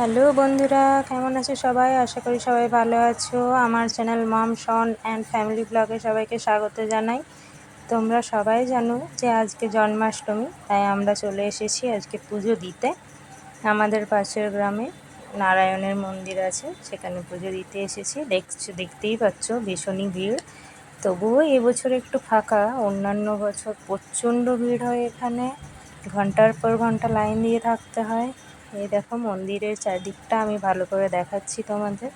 Hello বন্ধুরা, কেমন আছো সবাই? আশা করি সবাই ভালো আছো। আমার channel mom son and family ব্লগে সবাইকে স্বাগত জানাই। তোমরা সবাই জানো যে আজকে জন্মাষ্টমী, তাই আমরা চলে এসেছি আজকে পুজো দিতে। আমাদের পাশের গ্রামে নারায়ণের মন্দির আছে, সেখানে পুজো দিতে এসেছি। দেখছ, দেখতেই পাচ্ছ, ভীষণই ভিড়। তবুও এবছর একটু ফাঁকা, অন্যান্য বছর প্রচণ্ড ভিড় হয় এখানে। ঘণ্টার পর ঘণ্টা লাইন দিয়ে থাকতে হয়। এই দেখো মন্দিরের চারদিকটা আমি ভালো করে দেখাচ্ছি তোমাদের।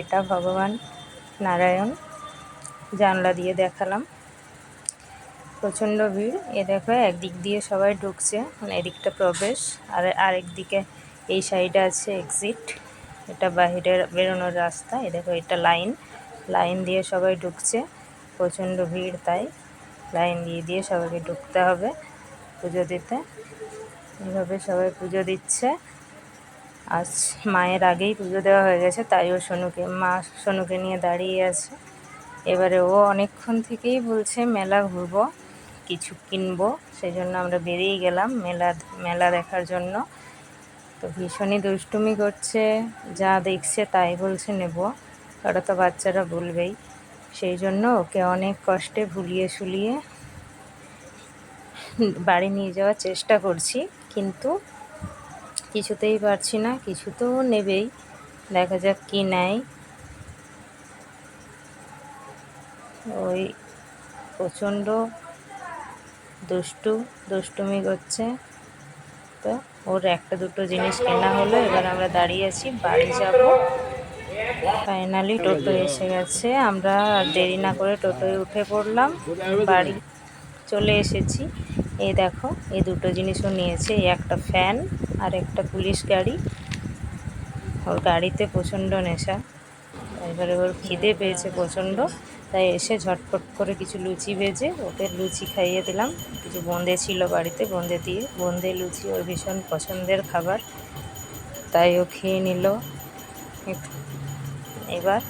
এটা ভগবান নারায়ণ জানলা দিয়ে দেখালাম। প্রচণ্ড ভিড়। এ দেখো একদিক দিয়ে সবাই ঢুকছে মানে এদিকটা প্রবেশ, আর আরেক দিকে এই সাইডে আছে এক্সিট এটা বাহিরের বেরোনোর রাস্তা। এ দেখো এটা লাইন। লাইন দিয়ে সবাই ঢুকছে। প্রচণ্ড ভিড় তাই। লাইন দিয়ে দিয়ে সবাইকে ঢুকতে হবে পুজো দিতে। এইভাবে সবাই পুজো দিচ্ছে। আজ মায়ের আগেই পুজো দেওয়া হয়ে গেছে, তাই ও সোনুকে, মা সোনুকে নিয়ে দাঁড়িয়ে আছে। এবারে ও অনেকক্ষণ থেকেই বলছে, মেলা ঘুরবো, কিছু কিনবো। সেই জন্য আমরা বেরিয়ে গেলাম মেলা মেলা দেখার জন্য। তো ভীষণই দুষ্টুমি করছে, যা দেখছে তাই বলছে নেব। ওরা তো বাচ্চারা বলবেই। সেই জন্য ওকে অনেক কষ্টে ভুলিয়ে শুলিয়ে বাড়ি নিয়ে যাওয়ার চেষ্টা করছি। কিন্তু কিছুতেই পারছি না, কিছু তো নেবেই। দেখা যাক কি নেয়। ওই প্রচণ্ড দুষ্টু, দুষ্টুমি করছে। তো ওর একটা দুটো জিনিস কেনা হলো, এবার আমরা দাঁড়িয়ে আছি, বাড়ি যাব। ফাইনালি টোটো এসে গেছে, আমরা দেরি না করে টোটোয় উঠে পড়লাম। বাড়ি চলে এসেছি। এই দেখো, এই দুটো জিনিসও নিয়েছে একটা ফ্যান আর একটা পুলিশ গাড়ি। ওর গাড়িতে প্রচণ্ড নেশা। এবারে ওর খিদে পেয়েছে প্রচণ্ড, তাই এসে ঝটপট করে কিছু লুচি ভেজে ওকে লুচি খাইয়ে দিলাম। কিছু বোঁদে ছিল বাড়িতে বোঁদে দিয়ে। বোঁদে লুচি ওর ভীষণ পছন্দের খাবার, তাই ও খেয়ে নিল। এবার